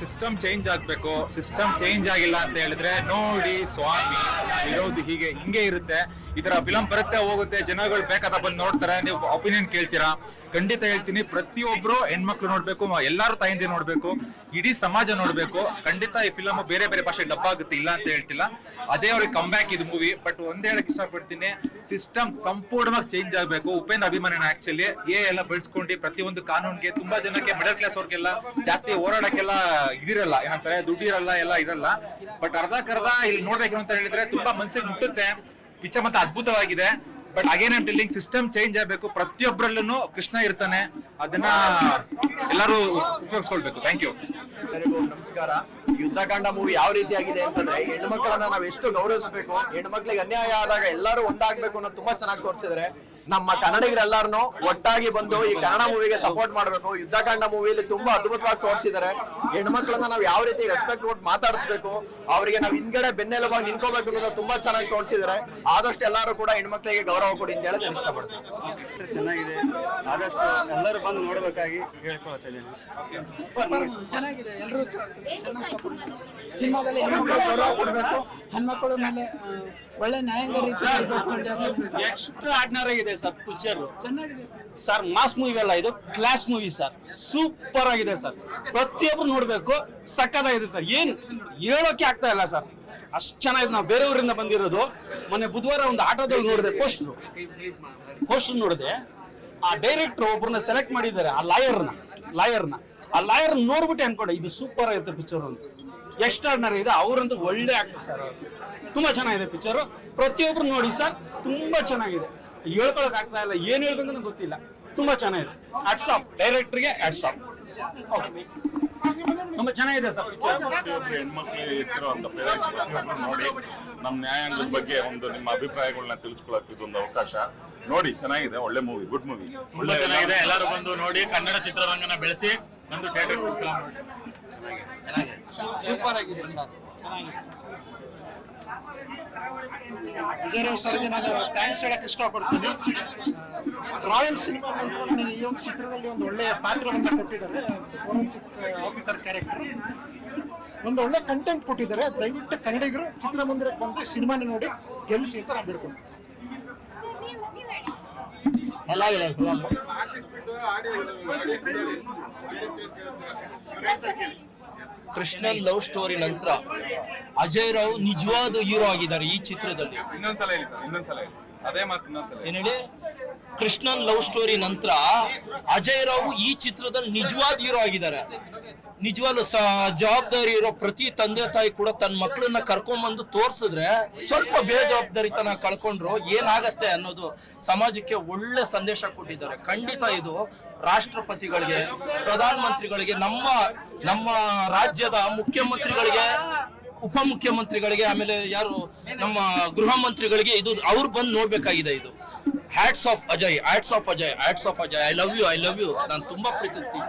System change ಆಗ್ಬೇಕು, system change ಆಗಿಲ್ಲ ಅಂತ ಹೇಳಿದ್ರೆ ನೋಡಿ ಸ್ವಾಮಿ ಇರೋದು ಹೀಗೆ ಹಿಂಗೆ ಇರುತ್ತೆ. ಈ ತರ ಫಿಲಂ ಬರುತ್ತೆ, ಹೋಗುತ್ತೆ, ಜನಗಳು ಬೇಕಾದ ಬಂದು ನೋಡ್ತಾರೆ. ನೀವು ಒಪಿನಿಯನ್ ಕೇಳ್ತೀರಾ? ಖಂಡಿತ ಹೇಳ್ತೀನಿ, ಪ್ರತಿಯೊಬ್ರು ಹೆಣ್ಮಕ್ಳು ನೋಡ್ಬೇಕು, ಎಲ್ಲರೂ ತಾಯಿಂದಿ ನೋಡ್ಬೇಕು, ಇಡೀ ಸಮಾಜ ನೋಡ್ಬೇಕು. ಖಂಡಿತ ಈ ಫಿಲಮ್ ಬೇರೆ ಬೇರೆ ಭಾಷೆ ಡಬ್ ಆಗುತ್ತೆ, ಇಲ್ಲ ಅಂತ ಹೇಳ್ತಿಲ್ಲ. ಅಜಯ್ ಅವ್ರಿಗೆ ಕಮ್ ಬ್ಯಾಕ್ ಇದು ಮೂವಿ ಬಟ್ ಒಂದೇ ಹೇಳಕ್ ಇಷ್ಟಪಡ್ತೀನಿ, ಸಿಸ್ಟಮ್ ಸಂಪೂರ್ಣವಾಗಿ ಚೇಂಜ್ ಆಗಬೇಕು. ಉಪೇಂದ್ರ ಅಭಿಮಾನಿನ ಆಕ್ಚುಲಿ ಎ ಎಲ್ಲ ಬೆಳೆಸ್ಕೊಂಡು ಪ್ರತಿಯೊಂದು ಕಾನೂನ್ಗೆ ತುಂಬಾ ಜನಕ್ಕೆ ಮಿಡಲ್ ಕ್ಲಾಸ್ ಅವ್ರಿಗೆಲ್ಲ ಜಾಸ್ತಿ ಓಡಾಡಕ್ಕೆಲ್ಲ ಇದಿರಲ್ಲ ಏನಂತಾರೆ ದುಡ್ಡಿರಲ್ಲ ಎಲ್ಲ ಇರಲ್ಲ. ಬಟ್ ಅರ್ಧಕ್ಕರ್ಧ ಇಲ್ಲಿ ನೋಡ್ಬೇಕು ಅಂತ ಹೇಳಿದ್ರೆ ತುಂಬಾ ಮನ್ಸಿಗೆ ಮುಟ್ಟುತ್ತೆ. ಪಿಕ್ಚರ್ ಮತ್ತೆ ಅದ್ಭುತವಾಗಿದೆ. But again I'm telling system change ಆಗಬೇಕು. ಪ್ರತಿಯೊಬ್ಬರಲ್ಲೂ ಕೃಷ್ಣ ಇರ್ತಾನೆ. ಅದನ್ನ ಎಲ್ಲರೂ ಉಪಯೋಗಿಸ್ಕೊಳ್ಬೇಕು. ಥ್ಯಾಂಕ್ ಯು ನಮಸ್ಕಾರ. ಯುದ್ಧಕಾಂಡ ಮೂವಿ ಯಾವ ರೀತಿ ಆಗಿದೆ ಅಂತಂದ್ರೆ ಹೆಣ್ಮಕ್ಳನ್ನ ನಾವ್ ಎಷ್ಟು ಗೌರವಿಸಬೇಕು ಹೆಣ್ಮಕ್ಳಿಗೆ ಅನ್ಯಾಯ ಆದಾಗ ಎಲ್ಲರೂ ಒಂದಾಗ್ಬೇಕು ಅನ್ನೋದು ತುಂಬಾ ಚೆನ್ನಾಗಿ ತೋರಿಸಿದ್ರೆ ನಮ್ಮ ಕನ್ನಡಿಗರೆಲ್ಲಾರನು ಒಟ್ಟಾಗಿ ಬಂದು ಈ ಕನ್ನಡ ಮೂವಿಗೆ ಸಪೋರ್ಟ್ ಮಾಡಬೇಕು. ಯುದ್ಧಕಾಂಡ ಮೂವಿಲಿ ತುಂಬಾ ಅದ್ಭುತವಾಗಿ ತೋರಿಸಿದ್ದಾರೆ. ಹೆಣ್ಮಕ್ಳನ್ನ ನಾವು ಯಾವ ರೀತಿ ರೆಸ್ಪೆಕ್ಟ್ ಕೊಟ್ಟು ಮಾತಾಡಿಸ್ಬೇಕು ಅವರಿಗೆ ನಾವು ಹಿಂದ್ಗಡೆ ಬೆನ್ನೆಲುಬಾಗಿ ನಿಂತ್ಕೋಬೇಕು ಅನ್ನೋದು ತುಂಬಾ ಚೆನ್ನಾಗಿ ತೋರಿಸಿದ್ದಾರೆ. ಆದಷ್ಟು ಎಲ್ಲರೂ ಕೂಡ ಹೆಣ್ಮಕ್ಳಿಗೆ ಗೌರವ ಕೊಡಿ ಅಂತ ಹೇಳಿ ಇಷ್ಟಪಡ್ತೀನಿ ಚೆನ್ನಾಗಿದೆ. ಆದಷ್ಟು ಎಲ್ಲರೂ ಬಂದು ನೋಡಬೇಕಾಗಿ ಚೆನ್ನಾಗಿದೆ ಎಲ್ಲರೂ ಸಿನಿಮಾದಲ್ಲಿ? ಹೆಣ್ಮಕ್ಳು ಗೌರವ ಕೊಡಬೇಕು. ಹೆಣ್ಮಕ್ಳು ಮೇಲೆ ಒಳ್ಳೆ ನ್ಯಾಯಾಂಗ ರೀತಿ ಎಕ್ಸ್ಟ್ರಾ ಆರ್ಡಿನರಿ ಇದೆ ಸರ್ ಪಿಕ್ಚರ್ ಚೆನ್ನಾಗಿದೆ ಸರ್. ಮಾಸ್ ಮೂವಿ ಅಲ್ಲ ಇದು ಕ್ಲಾಸ್ ಮೂವಿ ಸರ್. ಸೂಪರ್ ಆಗಿದೆ ಸರ್. ಪ್ರತಿಯೊಬ್ರು ನೋಡ್ಬೇಕು ಸಕ್ಕತ್ತಾಗಿದೆ ಸರ್. ಏನ್ ಹೇಳೋಕೆ ಆಗ್ತಾ ಇಲ್ಲ ಸರ್. ಅಷ್ಟು ಚೆನ್ನಾಗಿದೆ. ನಾವು ಬೇರೆ ಊರಿಂದ ಬಂದಿರೋದು. ಮೊನ್ನೆ ಬುಧವಾರ ಒಂದು ಆಟೋದಲ್ಲಿ ನೋಡಿದೆ ಪೋಸ್ಟ್ರು ಪೋಸ್ಟರ್ ನೋಡಿದೆ. ಆ ಡೈರೆಕ್ಟರ್ ಒಬ್ಬರನ್ನ ಸೆಲೆಕ್ಟ್ ಮಾಡಿದ್ದಾರೆ ಆ ಲಾಯರ್ನ ಲಾಯರ್ನ ಆ ಲಾಯರ್ ನೋಡ್ಬಿಟ್ಟು ಅನ್ಕೊಂಡೆ ಇದು ಸೂಪರ್ ಆಗುತ್ತೆ ಪಿಕ್ಚರ್ ಅಂತ. ಎಕ್ಸ್ಟ್ರಾರ್ನರಿ ಇದೆ ಅವರಂತೂ ಒಳ್ಳೆ ಆಕ್ಟರ್ ಸರ್ ಅವ್ರು. ತುಂಬಾ ಚೆನ್ನಾಗಿದೆ ಪಿಕ್ಚರು ಪ್ರತಿಯೊಬ್ರು ನೋಡಿ ಸರ್ ತುಂಬಾ ಚೆನ್ನಾಗಿದೆ. ಹೇಳ್ಕೊಳಕ್ ಆಗ್ತಾ ಇಲ್ಲ ಏನ್ ಹೇಳ್ಬೇಕಂತ ಗೊತ್ತಿಲ್ಲ. ತುಂಬಾ ಚೆನ್ನಾಗಿದೆ. ಅಟ್ಸಾಪ್ ಡೈರೆಕ್ಟರ್ಗೆ ಅಟ್ಸಾಪ್ ತುಂಬಾ ಚೆನ್ನಾಗಿದೆ ಸರ್ ಹೆಣ್ಮಕ್ಳು ಪೇರೆಂಟ್ಸ್ ನೋಡಿ ನಮ್ಮ ನ್ಯಾಯಾಂಗದ ಬಗ್ಗೆ ಒಂದು ನಿಮ್ಮ ಅಭಿಪ್ರಾಯಗಳನ್ನ ತಿಳಿಸ್ಕೊಳಕ್ ಇದೊಂದು ಅವಕಾಶ. ನೋಡಿ ಚೆನ್ನಾಗಿದೆ ಒಳ್ಳೆ ಮೂವಿ ಗುಡ್ ಮೂವಿ ತುಂಬಾ ಚೆನ್ನಾಗಿದೆ. ಎಲ್ಲರೂ ಬಂದು ನೋಡಿ ಕನ್ನಡ ಚಿತ್ರರಂಗನ ಬೆಳೆಸಿ ಒಂದು ಥಿಯೇಟರ್ ಸೂಪರ್ ಆಗಿದೆ ಸರ್ ವಿಜಯರಾವ್ ಸರ್ಗೆ ನಾನು ಥ್ಯಾಂಕ್ಸ್ ಹೇಳಕ್ ಇಷ್ಟಪಡ್ತೀನಿ ರಾಯಲ್ ಸಿನಿಮಾ ನಂತರ ನನಗೆ ಈ ಒಂದು ಚಿತ್ರದಲ್ಲಿ ಒಂದು ಒಳ್ಳೆಯ ಪಾತ್ರವನ್ನು ಕೊಟ್ಟಿದ್ದಾರೆ ಫೋರೆನ್ಸಿಕ್ ಆಫೀಸರ್ ಕ್ಯಾರೆಕ್ಟರ್ ಒಂದು ಒಳ್ಳೆ ಕಂಟೆಂಟ್ ಕೊಟ್ಟಿದ್ದಾರೆ ದಯವಿಟ್ಟು ಕನ್ನಡಿಗರು ಚಿತ್ರಮಂದಿರಕ್ಕೆ ಬಂದು ಸಿನಿಮಾನ ನೋಡಿ ಗೆಲ್ಲಿಸಿ ಅಂತ ನಾನು ಬಿಡ್ಕೊಂಡು ಕೃಷ್ಣನ್ ಲವ್ ಸ್ಟೋರಿ ನಂತರ ಅಜಯ್ ರಾವ್ ನಿಜವಾದ ಹೀರೋ ಆಗಿದ್ದಾರೆ ಈ ಚಿತ್ರದಲ್ಲಿ. ಇನ್ನೊಂದ್ಸಲ ಹೇಳಿ ಸರ್ ಇನ್ನೊಂದ್ಸಲ ಹೇಳಿ. ಅದೇ ಮಾತು ಇನ್ನೊಂದ್ಸಲ ಏನ್ ಹೇಳಿ? ಕೃಷ್ಣನ್ ಲವ್ ಸ್ಟೋರಿ ನಂತರ ಅಜಯ್ ರಾವ್ ಈ ಚಿತ್ರದಲ್ಲಿ ನಿಜವಾದ ಹೀರೋ ಆಗಿದ್ದಾರೆ. ನಿಜವಾಗ್ಲು ಸ, ಜವಾಬ್ದಾರಿ ಇರೋ ಪ್ರತಿ ತಂದೆ ತಾಯಿ ಕೂಡ ತನ್ನ ಮಕ್ಕಳನ್ನ ಕರ್ಕೊಂಡ್ಬಂದು ತೋರ್ಸಿದ್ರೆ ಸ್ವಲ್ಪ ಬೇಜವಾಬ್ದಾರಿತನ ಕಳ್ಕೊಂಡ್ರು ಏನಾಗತ್ತೆ ಅನ್ನೋದು ಸಮಾಜಕ್ಕೆ ಒಳ್ಳೆ ಸಂದೇಶ ಕೊಟ್ಟಿದ್ದಾರೆ. ಖಂಡಿತ ಇದು ರಾಷ್ಟ್ರಪತಿಗಳಿಗೆ ಪ್ರಧಾನ ಮಂತ್ರಿಗಳಿಗೆ ನಮ್ಮ ನಮ್ಮ ರಾಜ್ಯದ ಮುಖ್ಯಮಂತ್ರಿಗಳಿಗೆ, ಉಪಮುಖ್ಯಮಂತ್ರಿಗಳಿಗೆ, ಆಮೇಲೆ ಯಾರು ನಮ್ಮ ಗೃಹ ಮಂತ್ರಿಗಳಿಗೆ ಇದು ಅವ್ರು ಬಂದು ನೋಡ್ಬೇಕಾಗಿದೆ ಇದು. Hats off Ajay hats off Ajay hats off Ajay I love you I love you ನಾನು ತುಂಬ ಪ್ರೀತಿಸ್ತೀನಿ.